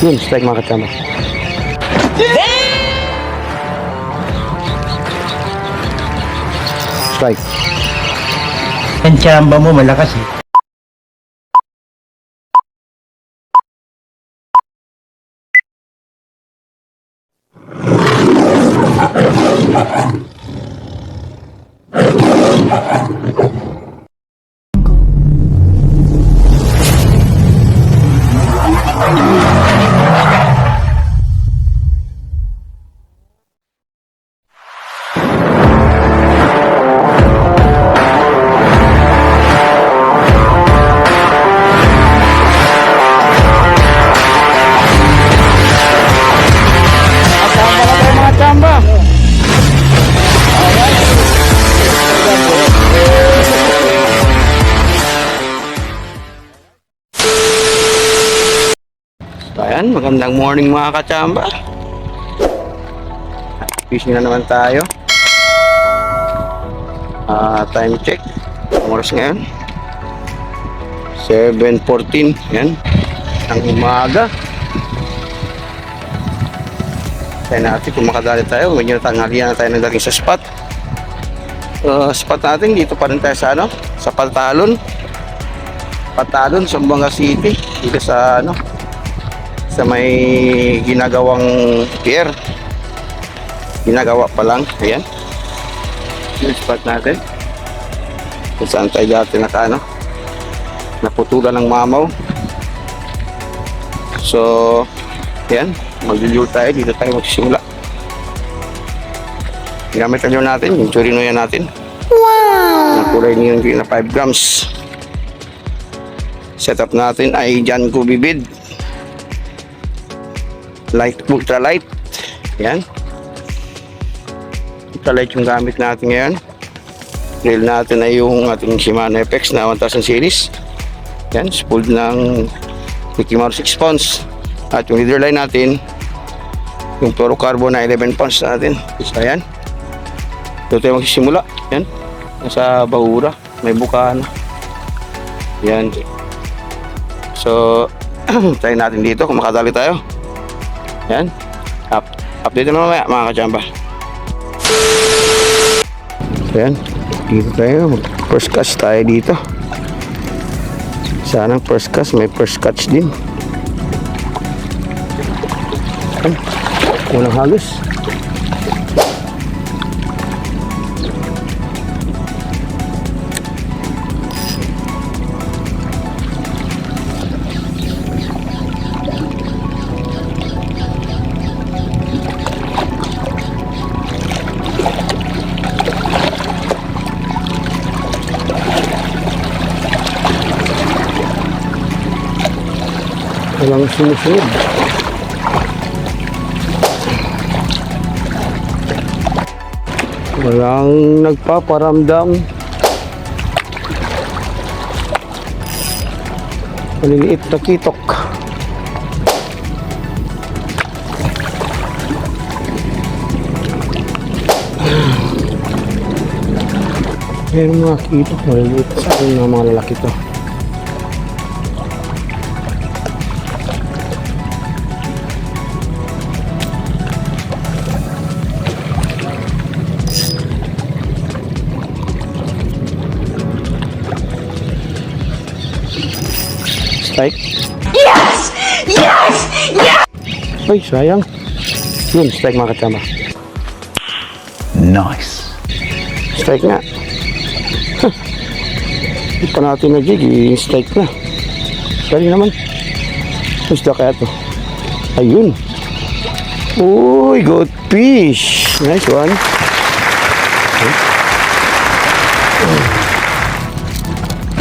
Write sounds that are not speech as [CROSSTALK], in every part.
Yun, strike mga kachamba. Strike. Ang tsamba mo malakas eh. Chamba So ayan, magandang morning mga kachamba. Fishing na naman tayo. Ah, time check. Oras ngayon. 7.14. Yan. Ang umaga. Tayo natin kung makadali tayo. Medyo natanghalian na tayo nagdating sa spot. Uh, spot natin dito pa rin tayo sa ano? Sa Paltalon. Paltalon, Zamboanga City. Dito sa ano? Sa may ginagawang pier. Ginagawa pa lang. Ayan. Yung spot natin. Kung saan tayo dati naka ano? Naputulan ng mamaw. So, yan. Maglulure tayo. Dito tayo magsisimula. Ang lure natin. Yung churino yan natin. Wow! Ang kulay niyo na 5 grams. Setup natin ay Jan Bibid. Light, ultra light. Yan. Ultra light yung gamit natin ngayon. Reel natin ay yung ating Shimano FX na 1000 series. Yan, spooled ng Mickey Mouse 6 pounds. At yung leader line natin, yung Toro Carbo na 11 pounds natin. So, ayan. Ito tayo magsisimula. Yan. Nasa Bahura. May bukaan. Yan. So, [CLEARS THROAT] try natin dito kung makadali tayo. Yan. Up. Update na mamaya mga kachamba. So, yan. Dito tayo. First catch tayo dito. Sana first catch. May first catch din. Yan. Walang halos. Walang sumusunod. Walang nagpaparamdam. Maliliit na kitok. Meron mga kitok maliliit. Saan na mga lalaki to? Strike? Yes! Yes! Yes! Ay, sayang. Yun, strike mga kachamba. Nice. Strike nga. Huh. Hindi pa natin nag-jig, i-strike na. Galing naman. Gusto kaya to. Ayun. Uy, good fish. Nice one.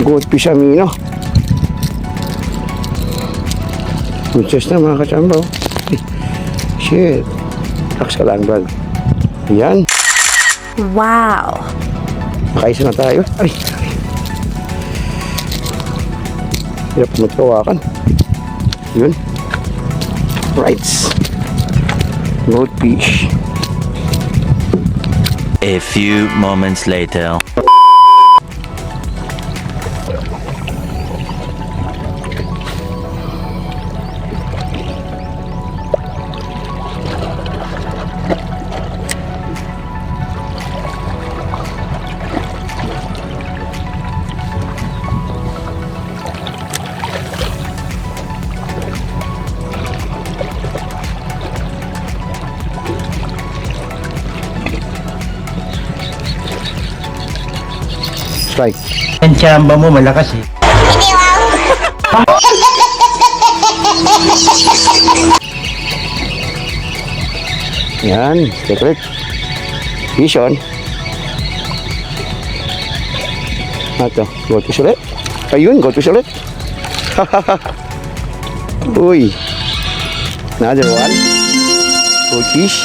Good fish amino. Princess na mga kachamba. oh. [LAUGHS] Shit. Relax ka lang, Brad. Yan. Wow. Nakaisa na tayo. Ay. Hirap magkawakan. Yun. Rights. Gold fish. A few moments later. Strike. Ang tsamba mo malakas eh. Yan, secret. Vision. Ato, go to ulit. Ayun, go to ulit. [LAUGHS] Uy. Another one. Good fish.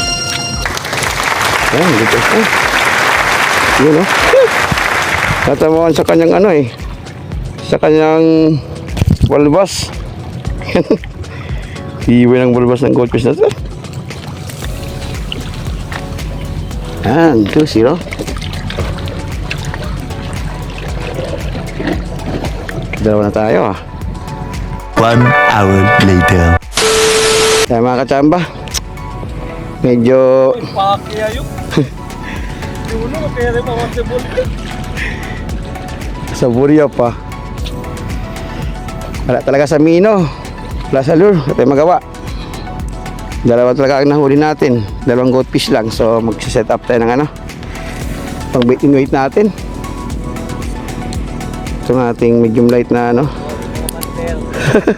Yan, good fish. Yun, oh. Natamaan sa kanyang ano eh. Sa kanyang balbas. [LAUGHS] Iwi ng balbas ng goldfish na to. Yan, 2-0. Dalawa na tayo ah. One hour later. Kaya mga kachamba, medyo [LAUGHS] sa buryo pa. Wala talaga sa mino. Wala sa lure. Wala tayong magawa. Dalawa talaga ang nahuli natin. Dalawang goat fish lang. So mag-set up tayo ng ano. Pang in weight natin. Ito ang ating medium light na ano. [LAUGHS]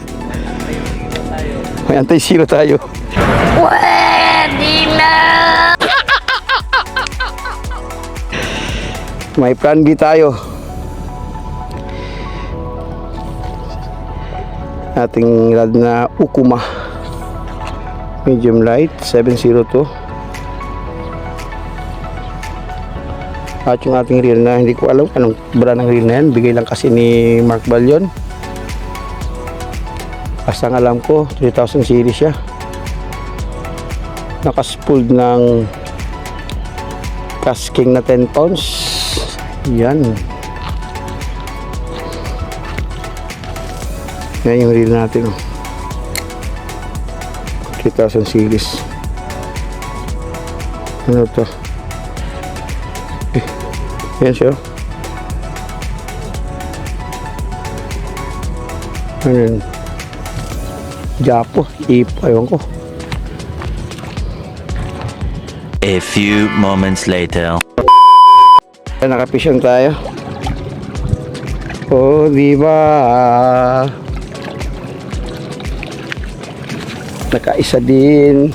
May anti-zero tayo. May plan B tayo. Ating rad na Ukuma. Medium light, 702. At yung ating reel na hindi ko alam anong brand ng reel na yan. Bigay lang kasi ni Mark Balyon. Basta ang alam ko, 3000 series siya. Nakaspooled ng casking na 10 pounds. Yan. Yan yung reel natin. Oh. 3000 series. Ano to? Eh, yan siya. Ano yun? Japo. Ipo. Ewan ko. A few moments later. Nakapisyon tayo. Oh, di ba? Nakaisa din.